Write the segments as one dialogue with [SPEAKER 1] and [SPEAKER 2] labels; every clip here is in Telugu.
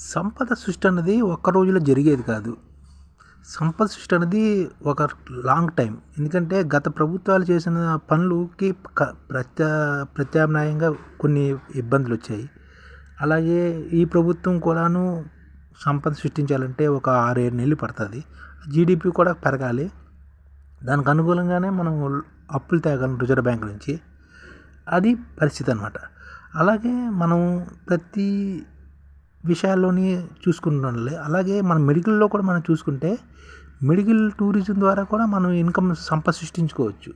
[SPEAKER 1] సంపద సృష్టి అనేది ఒక్క రోజులో జరిగేది కాదు. సంపద సృష్టి అనేది ఒక లాంగ్ టైం ఎందుకంటే గత ప్రభుత్వాలు చేసిన పనులకి ప్రత్యా ప్రత్యామ్నాయంగా కొన్ని ఇబ్బందులు వచ్చాయి. అలాగే ఈ ప్రభుత్వం కూడాను సంపద సృష్టించాలంటే ఒక ఆరు ఏడు నెలలు పడుతుంది. జీడిపి కూడా పెరగాలి. దానికి అనుకూలంగానే మనం అప్పులు తేగలం రిజర్వ్ బ్యాంక్ నుంచి. అది పరిస్థితి అనమాట అలాగే మనం ప్రతి విషయాల్లోని చూసుకుంటుండాలి అలాగే మన మెడికల్లో కూడా మనం చూసుకుంటే మెడికల్ టూరిజం ద్వారా కూడా మనం ఇన్కమ్ సంపద సృష్టించుకోవచ్చు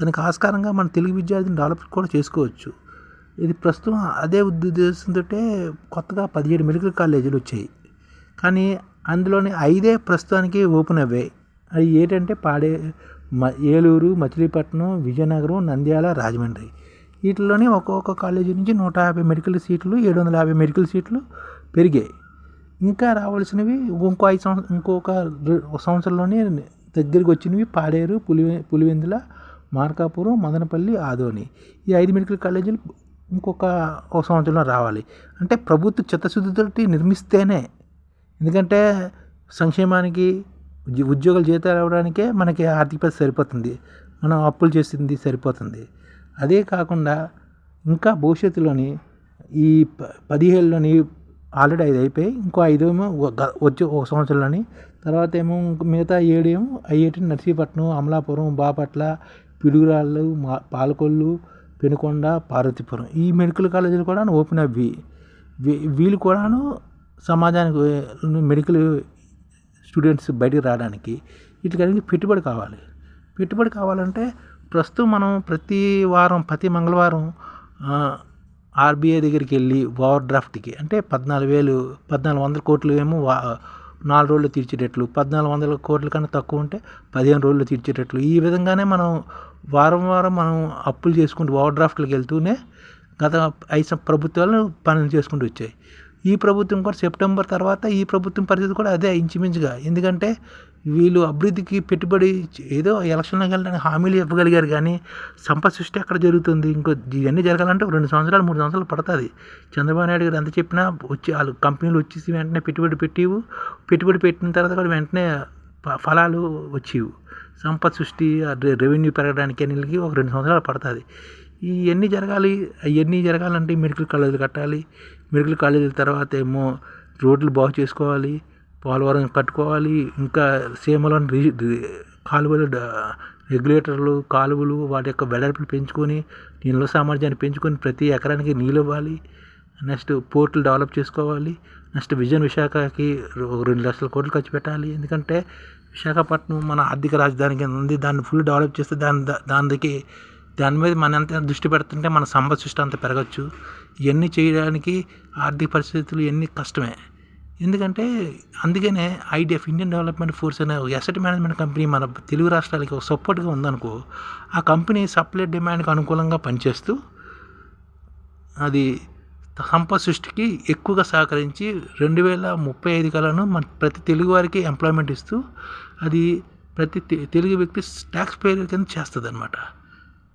[SPEAKER 1] దానికి ఆస్కారంగా మన తెలుగు విద్యార్థిని డెవలప్ కూడా చేసుకోవచ్చు. ఇది ప్రస్తుతం అదే ఉద్దేశంతో కొత్తగా పదిహేడు మెడికల్ కాలేజీలు వచ్చాయి. కానీ అందులోని ఐదే ప్రస్తుతానికి ఓపెన్ అయ్యాయి అవి ఏంటంటే పాడే మ ఏలూరు మచిలీపట్నం విజయనగరం నంద్యాల రాజమండ్రి. వీటిలోనే ఒక్కొక్క కాలేజీ నుంచి నూట యాభై మెడికల్ సీట్లు ఏడు వందల యాభై మెడికల్ సీట్లు పెరిగాయి. ఇంకా రావాల్సినవి ఇంకో ఐదు సంవత్సరం ఇంకొక ఒక సంవత్సరంలోనే దగ్గరికి వచ్చినవి పాడేరు పులి పులివెందుల మార్కాపురం మదనపల్లి ఆదోని. ఈ ఐదు మెడికల్ కాలేజీలు ఇంకొక ఒక సంవత్సరంలో రావాలి. అంటే ప్రభుత్వ చిత్తశుద్ధితోటి నిర్మిస్తేనే. ఎందుకంటే సంక్షేమానికి ఉద్యోగాలు ఉద్యోగుల జీతాలు ఇవ్వడానికే మనకి ఆర్థిక పరిస్థితి సరిపోతుంది. మనం అప్పులు చేసింది సరిపోతుంది. అదే కాకుండా ఇంకా భవిష్యత్తులోని ఈ పదిహేళ్ళలోని ఆల్రెడీ ఐదు అయిపోయి ఇంకో ఐదు ఏమో వచ్చే ఒక సంవత్సరంలోని. తర్వాత ఏమో ఇంకా మిగతా ఏడు ఏమో అయ్యేటి నర్సీపట్నం అమలాపురం బాపట్ల పిడుగురాళ్ళు మా పాలకొల్లు పెనుకొండ పార్వతీపురం. ఈ మెడికల్ కాలేజీలు కూడా ఓపెన్ అవి వీ- వీళ్ళు కూడాను సమాజానికి మెడికల్ స్టూడెంట్స్ బయటికి రావడానికి వీటికి పెట్టుబడి కావాలి. పెట్టుబడి కావాలంటే ప్రస్తుతం మనం ప్రతి వారం ప్రతి మంగళవారం ఆర్బీఐ దగ్గరికి వెళ్ళి ఓవర్ డ్రాఫ్ట్కి అంటే పద్నాలుగు వేలు పద్నాలుగు వందల కోట్లు ఏమో వా నాలుగు రోజులు తీర్చేటట్లు పద్నాలుగు వందల కోట్ల కన్నా తక్కువ ఉంటే పదిహేను రోజులు తీర్చేటట్లు. ఈ విధంగానే మనం వారం వారం మనం అప్పులు చేసుకుంటూ ఓవర్ డ్రాఫ్ట్లకు వెళ్తూనే గత ఐదు సం- ప్రభుత్వాలు పనులు చేసుకుంటూ వచ్చాయి. ఈ ప్రభుత్వం కూడా సెప్టెంబర్ తర్వాత ఈ ప్రభుత్వం పరిస్థితి కూడా అదే ఇంచుమించుగా. ఎందుకంటే వీళ్ళు అభివృద్ధికి పెట్టుబడి ఏదో ఎలక్షన్లో వెళ్ళడానికి హామీలు ఇవ్వగలిగారు కానీ సంపద సృష్టి ఎక్కడ జరుగుతుంది? ఇంకో ఇవన్నీ జరగాలంటే ఒక రెండు సంవత్సరాలు మూడు సంవత్సరాలు పడుతుంది. చంద్రబాబు నాయుడు గారు ఎంత చెప్పినా వచ్చి వాళ్ళు కంపెనీలు వచ్చేసి వెంటనే పెట్టుబడి పెట్టివు. పెట్టుబడి పెట్టిన తర్వాత కూడా వెంటనే ఫ- ఫలాలు వచ్చేవు. సంపద సృష్టి రె- రెవెన్యూ పెరగడానికి అన్నిటికి ఒక రెండు సంవత్సరాలు పడుతుంది. ఇవన్నీ జరగాలి అవన్నీ జరగాలంటే మెడికల్ కాలేజీలు కట్టాలి. మెడికల్ కాలేజీల తర్వాత ఏమో రోడ్లు బాగు చేసుకోవాలి పోలవరం కట్టుకోవాలి. ఇంకా సీమలోని కాలువలు రెగ్యులేటర్లు కాలువలు వాటి యొక్క వెడల్పులు పెంచుకొని నీళ్ళ సామర్థ్యాన్ని పెంచుకొని ప్రతి ఎకరానికి నీళ్ళు ఇవ్వాలి. నెక్స్ట్ పోర్టులు డెవలప్ చేసుకోవాలి. నెక్స్ట్ విజన్ విశాఖకి రెండు లక్షల కోట్లు ఖర్చు పెట్టాలి. ఎందుకంటే విశాఖపట్నం మన ఆర్థిక రాజధాని కింద ఉంది. దాన్ని ఫుల్ డెవలప్ చేస్తే దాని దానికి దాని మీద మన ఎంత దృష్టి పెడుతుంటే మన సంపద సృష్టి అంత పెరగచ్చు. ఇవన్నీ చేయడానికి ఆర్థిక పరిస్థితులు ఇవన్నీ కష్టమే. ఎందుకంటే అందుకనే ఐడిఎఫ్ ఇండియన్ డెవలప్మెంట్ ఫోర్స్ అనే అసెట్ మేనేజ్మెంట్ కంపెనీ మన తెలుగు రాష్ట్రాలకి ఒక సపోర్ట్గా ఉందనుకో ఆ కంపెనీ సప్లై డిమాండ్కి అనుకూలంగా పనిచేస్తూ అది సంపద సృష్టికి ఎక్కువగా సహకరించి రెండు వేల ముప్పై ఐదు కలను మన ప్రతి తెలుగు వారికి ఎంప్లాయ్మెంట్ ఇస్తూ అది ప్రతి తెలుగు వ్యక్తి ట్యాక్స్ పేయర్ కింద చేస్తుంది అనమాట